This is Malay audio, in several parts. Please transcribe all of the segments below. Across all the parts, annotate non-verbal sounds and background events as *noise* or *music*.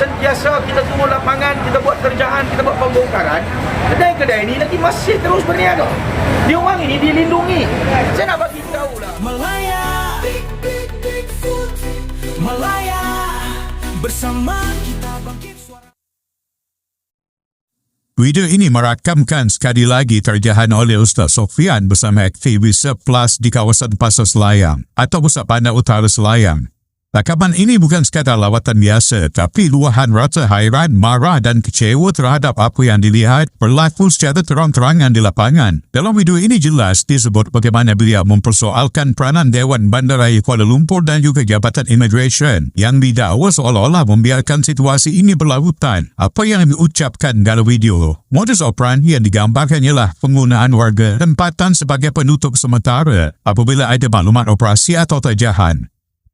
sentiasa kita turun lapangan, kita buat kerjaan, kita buat pembongkaran, kedai-kedai ini lagi masih terus berniaga. Dia orang ini dilindungi. Saya nak bagi tahu lah. Malaya Big Malaya Bersama kita bangkit suara Video ini merakamkan sekali lagi terjahan oleh Ustaz Sofian bersama aktivis Plus di kawasan Pasar Selayang atau Pusat Bandar Utara Selayang. Rakaman ini bukan sekadar lawatan biasa tapi luahan rasa hairan, marah dan kecewa terhadap apa yang dilihat berlaku secara terang-terangan di lapangan. Dalam video ini jelas disebut bagaimana beliau mempersoalkan peranan Dewan Bandaraya Kuala Lumpur dan juga Jabatan Immigration yang didakwa seolah-olah membiarkan situasi ini berlarutan. Apa yang diucapkan dalam video? Modus operandi yang digambarkan ialah penggunaan warga tempatan sebagai penutup sementara apabila ada maklumat operasi atau terjahan.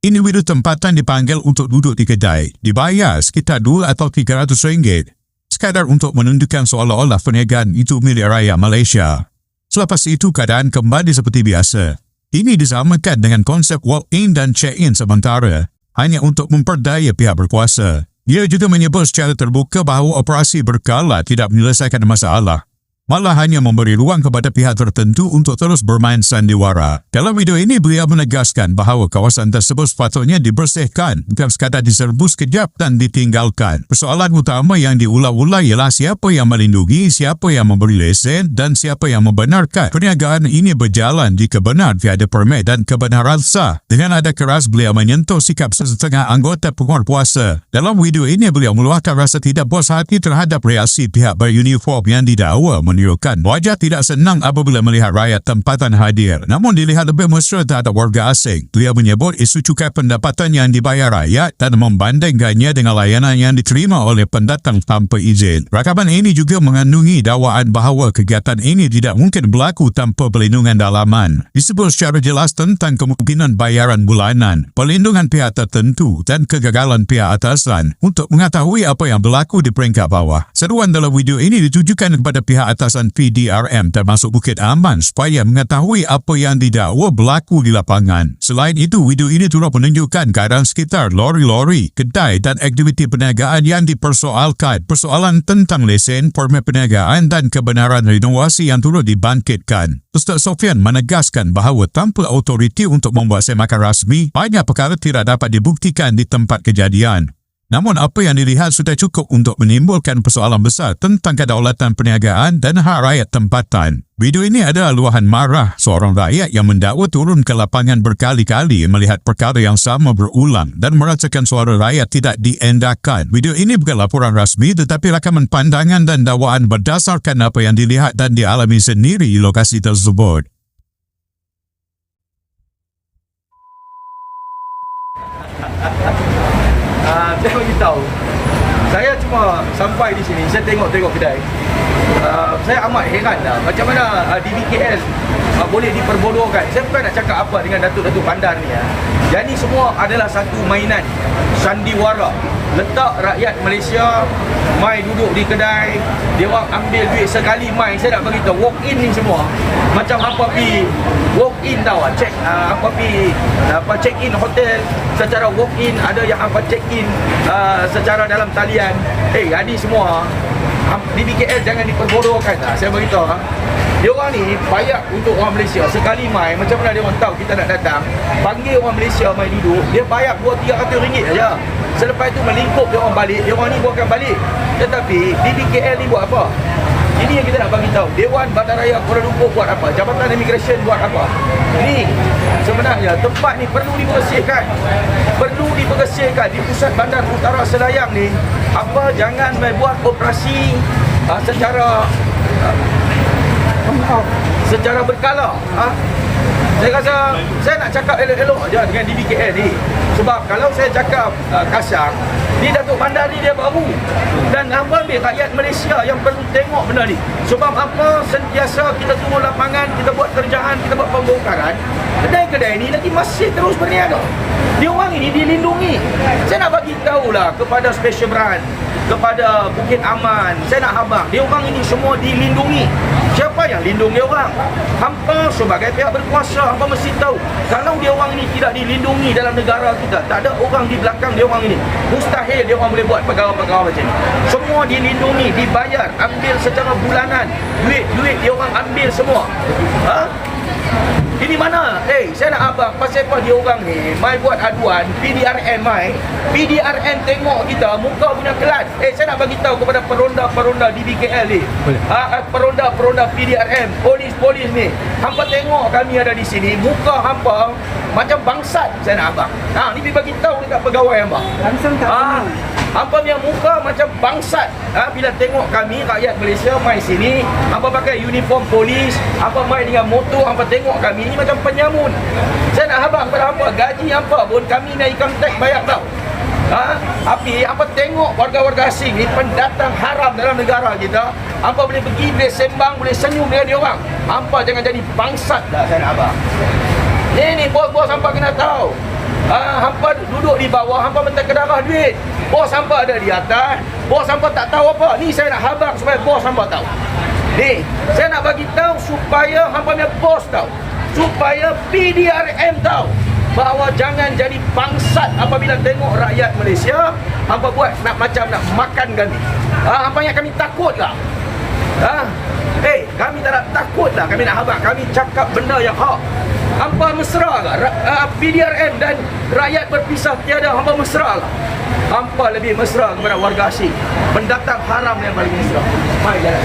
Individu tempatan dipanggil untuk duduk di kedai, dibayar sekitar 2 atau 300 ringgit, sekadar untuk menunjukkan seolah-olah perniagaan itu milik rakyat Malaysia. Selepas itu keadaan kembali seperti biasa. Ini disamakan dengan konsep walk-in dan check-in sementara, hanya untuk memperdaya pihak berkuasa. Dia juga menyebut secara terbuka bahawa operasi berkala tidak menyelesaikan masalah malah hanya memberi ruang kepada pihak tertentu untuk terus bermain sandiwara. Dalam video ini, beliau menegaskan bahawa kawasan tersebut sepatutnya dibersihkan, bukan sekadar diserbu sekejap dan ditinggalkan. Persoalan utama yang diulang-ulang ialah siapa yang melindungi, siapa yang memberi lesen dan siapa yang membenarkan. Perniagaan ini berjalan jika benar tiada permit dan kebenaran sah. Dengan ada keras, beliau menyentuh sikap sesetengah anggota penguatkuasa. Dalam video ini, beliau meluahkan rasa tidak puas hati terhadap reaksi pihak beruniform yang didakwa menunjukkan wajah tidak senang apabila melihat rakyat tempatan hadir. Namun dilihat lebih mesra terhadap warga asing. Beliau menyebut isu cukai pendapatan yang dibayar rakyat dan membandingkannya dengan layanan yang diterima oleh pendatang tanpa izin. Rakaman ini juga mengandungi dakwaan bahawa kegiatan ini tidak mungkin berlaku tanpa perlindungan dalaman. Disebut secara jelas tentang kemungkinan bayaran bulanan, perlindungan pihak tertentu dan kegagalan pihak atasan untuk mengetahui apa yang berlaku di peringkat bawah. Seruan dalam video ini ditujukan kepada pihak atasan PDRM termasuk Bukit Aman supaya mengetahui apa yang didakwa berlaku di lapangan. Selain itu, video ini turut menunjukkan keadaan sekitar lori-lori, kedai dan aktiviti perniagaan yang dipersoalkan. Persoalan tentang lesen, permit perniagaan dan kebenaran renovasi yang turut dibangkitkan. Ustaz Sofian menegaskan bahawa tanpa autoriti untuk membuat semakan rasmi, banyak perkara tidak dapat dibuktikan di tempat kejadian. Namun apa yang dilihat sudah cukup untuk menimbulkan persoalan besar tentang kedaulatan perniagaan dan hak rakyat tempatan. Video ini adalah luahan marah seorang rakyat yang mendakwa turun ke lapangan berkali-kali melihat perkara yang sama berulang dan merasakan suara rakyat tidak diendahkan. Video ini bukan laporan rasmi tetapi rakaman pandangan dan dakwaan berdasarkan apa yang dilihat dan dialami sendiri di lokasi tersebut. Ah, *laughs* saya bagi tahu. Saya cuma sampai di sini, saya tengok-tengok kedai. Uh, saya amat heran dah macam mana uh, di BKL uh, boleh diperbodohkan. Saya bukan nak cakap apa dengan Datuk-Datuk Bandar ni ya. Ni semua adalah satu mainan sandiwara. Letak rakyat Malaysia mai duduk di kedai, dia orang ambil duit sekali mai. Saya nak bagi tahu walk in ni semua macam apa pi walk in tau ah, check uh, apa pi apa check in hotel secara walk in ada yang apa check in uh, secara dalam talian. Eh, hey, ni semua di BKL jangan diperbodohkan lah. Saya beritahu ha. Dia orang ni bayar untuk orang Malaysia sekali mai macam mana dia orang tahu kita nak datang panggil orang Malaysia mai duduk dia bayar 2 300 ringgit saja. Selepas itu melingkup dia orang balik, dia orang ni buatkan balik. Tetapi di BKL ni buat apa? Ini yang kita nak bagi tahu. Dewan Bandaraya Kuala Lumpur buat apa? Jabatan Immigration buat apa? Ini sebenarnya tempat ni perlu dibersihkan. Perlu dibersihkan di pusat bandar utara Selayang ni. Apa jangan buat operasi uh, secara uh, secara berkala. Ha? Saya rasa saya nak cakap elok-elok je dengan DBKL ni. Sebab kalau saya cakap uh, kasar, ni Datuk Bandar ni dia baru. Dan apa ambil rakyat Malaysia yang perlu tengok benda ni. Sebab apa sentiasa kita turun lapangan, kita buat kerjaan, kita buat pembongkaran. Kedai-kedai ni lagi masih terus berniaga. Dia orang ini dilindungi. Saya nak bagi tahulah kepada special brand kepada Bukit Aman. Saya nak habang, dia orang ini semua dilindungi. Siapa yang lindung dia orang? Hampa sebagai pihak berkuasa, hampa mesti tahu. Kalau dia orang ini tidak dilindungi dalam negara kita, tak ada orang di belakang dia orang ini. Mustahil dia orang boleh buat perkara-perkara macam ni. Semua dilindungi, dibayar, ambil secara bulanan. Duit-duit dia orang ambil semua. Ha? Ini mana? Eh, saya nak abang pasal apa dia orang ni mai buat aduan PDRN mai. PDRN tengok kita muka punya kelas. Eh, saya nak bagi tahu kepada peronda-peronda di BKL ni. Boleh. Ha, peronda-peronda PDRM, polis-polis ni. Hampa tengok kami ada di sini, muka hampa macam bangsat saya nak abang. Ha, ni pergi bagi tahu dekat pegawai hamba. Langsung tak Ah, kenal. Hampa punya muka macam bangsat ha, Bila tengok kami rakyat Malaysia main sini Hampa pakai uniform polis Hampa main dengan motor Hampa tengok kami ni macam penyamun Saya nak habang pada hampa Gaji hampa pun kami naik income tax bayar tau Ha? Tapi hampa tengok warga-warga asing ni pendatang haram dalam negara kita. Hampa boleh pergi, boleh sembang, boleh senyum dengan dia orang. Hampa jangan jadi bangsat dah saya nak abang. Ni ni bos-bos hampa kena tahu. Ha, hampa duduk di bawah, hampa minta kedarah duit. Bos hampa ada di atas, bos hampa tak tahu apa. Ni saya nak habang supaya bos hampa tahu. Ni, saya nak bagi tahu supaya hampa punya bos tahu. Supaya PDRM tahu bahawa jangan jadi bangsat apabila tengok rakyat Malaysia hampa buat nak macam nak makan kami. Ha, hampa yang kami takut lah. Ha? Eh, kami tak nak takut lah kami nak habang. Kami cakap benda yang hak. Hampa mesra uh, PDRM dan rakyat berpisah tiada hampa mesra ke? Hampa lebih mesra kepada warga asing. Pendatang haram yang paling mesra. Mai jalan.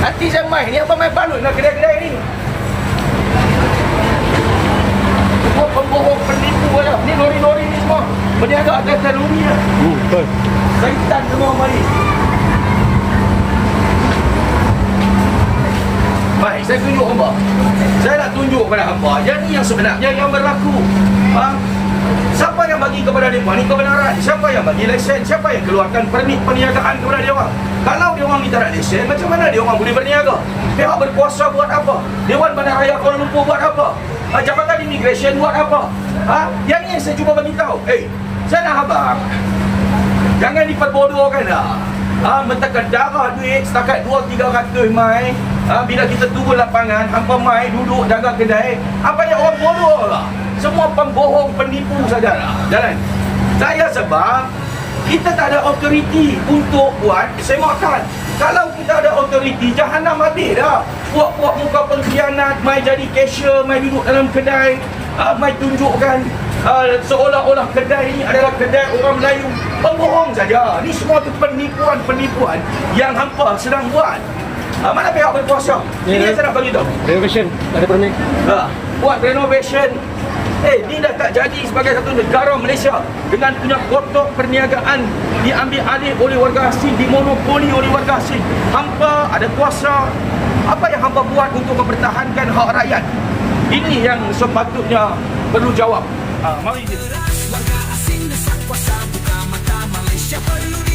Hati saya mai. Ni apa main balut nak kedai-kedai ni? Semua pembohong, penipu aja. Ni lori-lori ni semua. Berniaga atas lori ya. Hmm, betul. Syaitan semua mari. Saya tunjuk hamba. Saya nak tunjuk kepada hamba. Yang ni yang sebenarnya yang berlaku. Ha? Siapa yang bagi kepada mereka ni kebenaran? Siapa yang bagi lesen? Siapa yang keluarkan permit perniagaan kepada orang? Kalau dia orang ada lesen, macam mana dia orang boleh berniaga? Pihak berkuasa buat apa? Dewan Bandar Raya Kuala Lumpur buat apa? Ha, Jabatan Imigresen buat apa? Ha? Yang ni yang saya cuba bagi tahu. Eh, saya nak habang. Jangan diperbodohkan lah. Ha, mentekan darah duit setakat 2-300 mai. Ha, bila kita turun lapangan, hampa mai duduk jaga kedai. Apa yang orang bodoh lah. Semua pembohong, penipu sajalah. Jalan. Saya sebab kita tak ada autoriti untuk buat semakan. Kalau kita ada autoriti, jahanam habis dah. Puak-puak muka pengkhianat, mai jadi cashier, mai duduk dalam kedai, uh, mai tunjukkan uh, seolah-olah kedai ini adalah kedai orang Melayu. Pembohong saja. Ni semua tu penipuan-penipuan yang hampa sedang buat. Uh, mana pihak berkuasa? Ini Ya. yang saya nak bagi tahu. Renovation. Ada permit. Ha, buat renovation. Eh, ni dah tak jadi sebagai satu negara Malaysia dengan punya kotak perniagaan diambil alih oleh warga asing, dimonopoli oleh warga asing. Hampa ada kuasa. Apa yang hampa buat untuk mempertahankan hak rakyat? Ini yang sepatutnya perlu jawab. Ha, mari kita. Keras warga asing desak kuasa buka mata Malaysia perlu